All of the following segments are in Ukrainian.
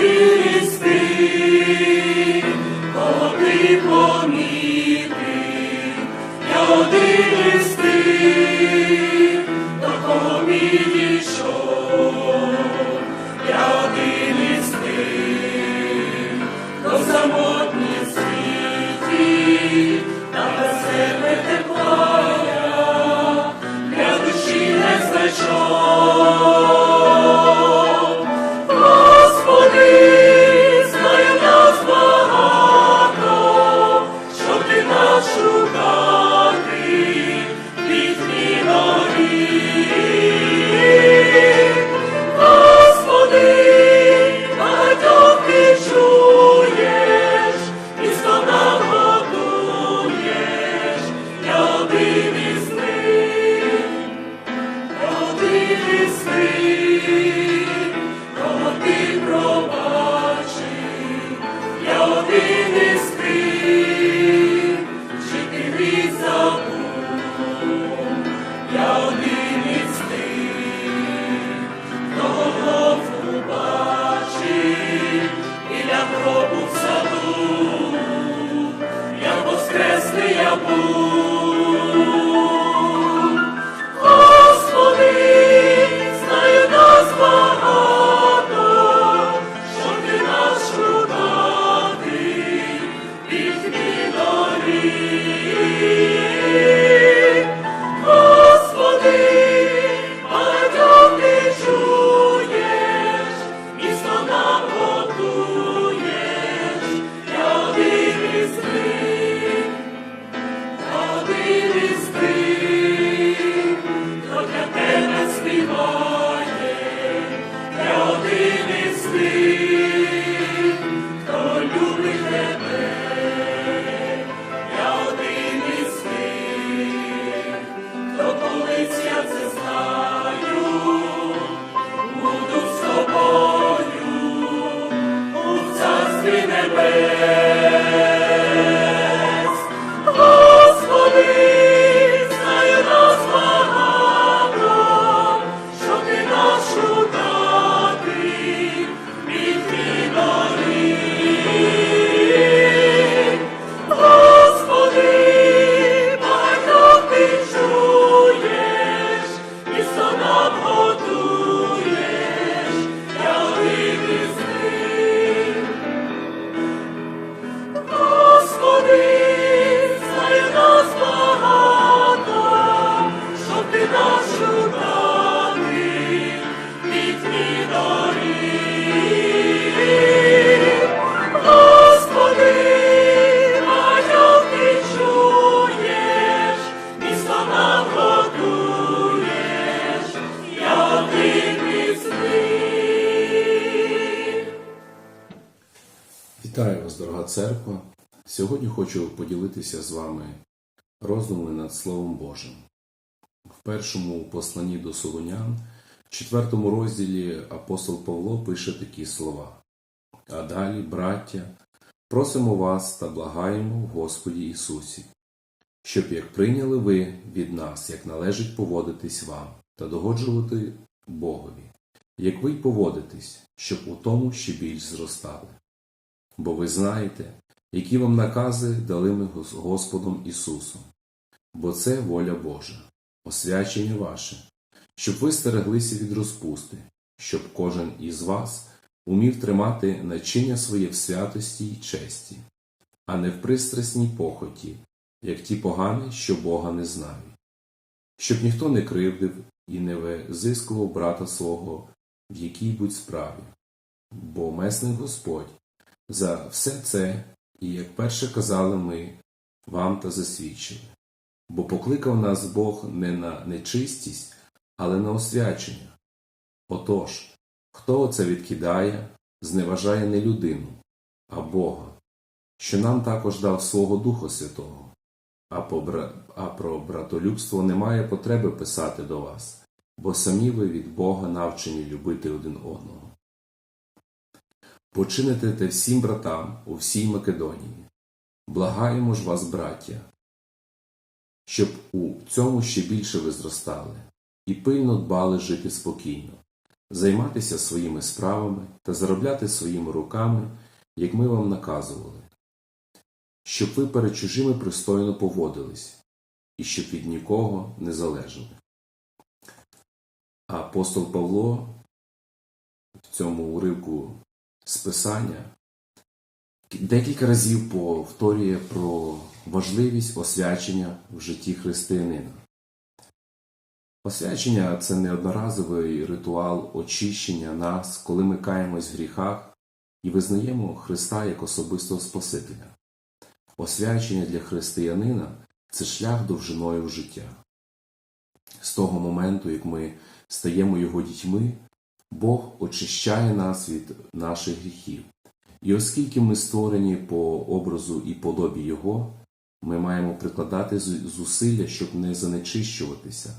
один із тих, кого Один із церква! Сьогодні хочу поділитися з вами роздумами над Словом Божим. В першому посланні до Солонян, четвертому розділі апостол Павло пише такі слова. А далі, браття, просимо вас та благаємо в Господі Ісусі, щоб як прийняли ви від нас, як належить поводитись вам та догоджувати Богові, як ви й поводитесь, щоб у тому ще більш зростали бо ви знаєте, які вам накази дали ми Господом Ісусом, бо це воля Божа, освячення ваше, щоб ви стереглися від розпусти, щоб кожен із вас умів тримати начиння своє в святості й честі, а не в пристрасній похоті, як ті погані, що Бога не знають, щоб ніхто не кривдив і не визискував брата свого в якій будь справі, бо месний Господь за все це, і як перше казали ми вам та засвідчили. Бо покликав нас Бог не на нечистість, але на освячення. Отож, хто оце відкидає, зневажає не людину, а Бога, що нам також дав свого Духа Святого, а, по бра- а про братолюбство немає потреби писати до вас, бо самі ви від Бога навчені любити один одного. Почините те всім братам у всій Македонії. Благаємо ж вас, браття, щоб у цьому ще більше ви зростали і пильно дбали жити спокійно, займатися своїми справами та заробляти своїми руками, як ми вам наказували, щоб ви перед чужими пристойно поводились і щоб від нікого не залежали. А апостол Павло в цьому уривку з Писання декілька разів повторює про важливість освячення в житті християнина. Освячення це не одноразовий ритуал очищення нас, коли ми каємось в гріхах і визнаємо Христа як особистого Спасителя. Освячення для християнина це шлях довжиною в життя. З того моменту, як ми стаємо Його дітьми, Бог очищає нас від наших гріхів. І оскільки ми створені по образу і подобі Його, ми маємо прикладати зусилля, щоб не занечищуватися.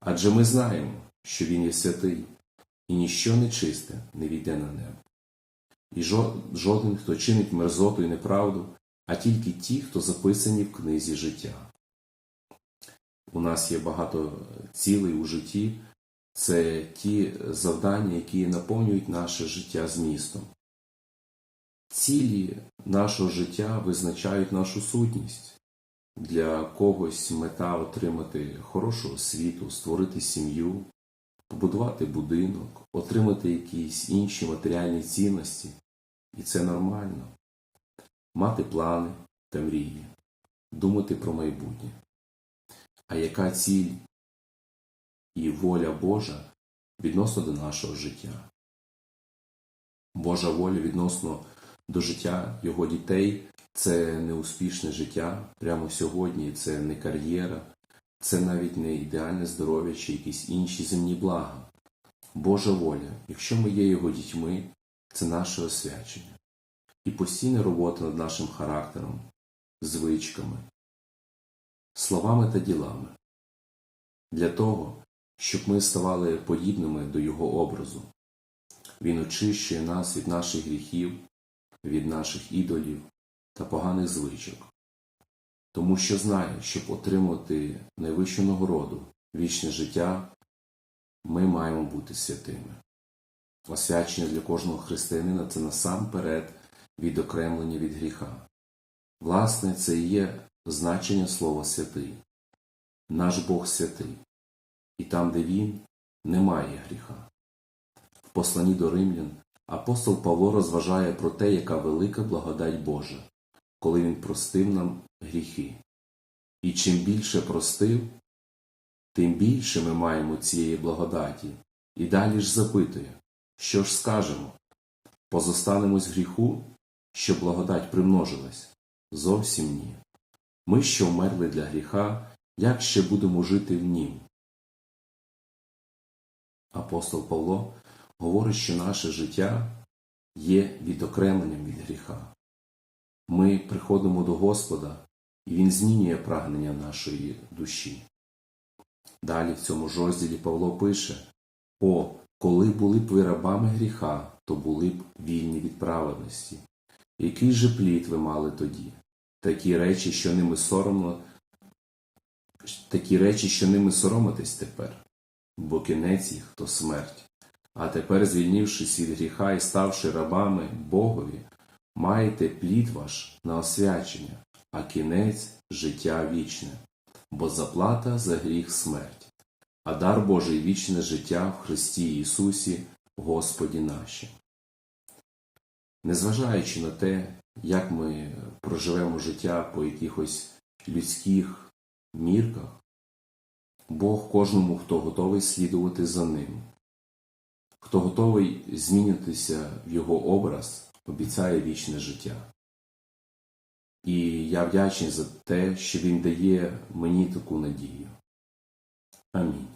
Адже ми знаємо, що Він є святий, і ніщо нечисте не війде на небо. І жоден, хто чинить мерзоту і неправду, а тільки ті, хто записані в книзі життя. У нас є багато цілей у житті, це ті завдання, які наповнюють наше життя змістом. Цілі нашого життя визначають нашу сутність. Для когось мета отримати хорошу освіту, створити сім'ю, побудувати будинок, отримати якісь інші матеріальні цінності. І це нормально. Мати плани та мрії, думати про майбутнє. А яка ціль і воля Божа відносно до нашого життя? Божа воля відносно до життя його дітей це не успішне життя прямо сьогодні, це не кар'єра, це навіть не ідеальне здоров'я чи якісь інші земні блага. Божа воля, якщо ми є його дітьми, це наше освячення і постійна робота над нашим характером, звичками, словами та ділами для того, щоб ми ставали подібними до Його образу. Він очищує нас від наших гріхів, від наших ідолів та поганих звичок, тому що знає, щоб отримати найвищу нагороду, вічне життя, ми маємо бути святими. Освячення для кожного християнина це насамперед відокремлення від гріха. Власне, це і є значення слова святий. Наш Бог святий, і там, де Він, немає гріха. В посланні до римлян апостол Павло розважає про те, яка велика благодать Божа, коли Він простив нам гріхи. І чим більше простив, тим більше ми маємо цієї благодаті. І далі ж запитує, що ж скажемо? Позостанемось в гріху, щоб благодать примножилась? Зовсім ні. Ми, що вмерли для гріха, як ще будемо жити в нім? Апостол Павло говорить, що наше життя є відокремленням від гріха. Ми приходимо до Господа, і Він змінює прагнення нашої душі. Далі в цьому ж розділі Павло пише: О, коли були б ви рабами гріха, то були б вільні від праведності. Який же плід ви мали тоді? Такі речі, що ними соромно, такі речі, що ними соромитесь тепер, бо кінець їх то смерть. А тепер, звільнившись від гріха і ставши рабами Богові, маєте плід ваш на освячення, а кінець життя вічне, бо заплата за гріх смерть, а дар Божий вічне життя в Христі Ісусі, Господі наші. Незважаючи на те, як ми проживемо життя по якихось людських мірках, Бог кожному, хто готовий слідувати за ним, хто готовий змінитися в Його образ, обіцяє вічне життя. І я вдячний за те, що Він дає мені таку надію. Амінь.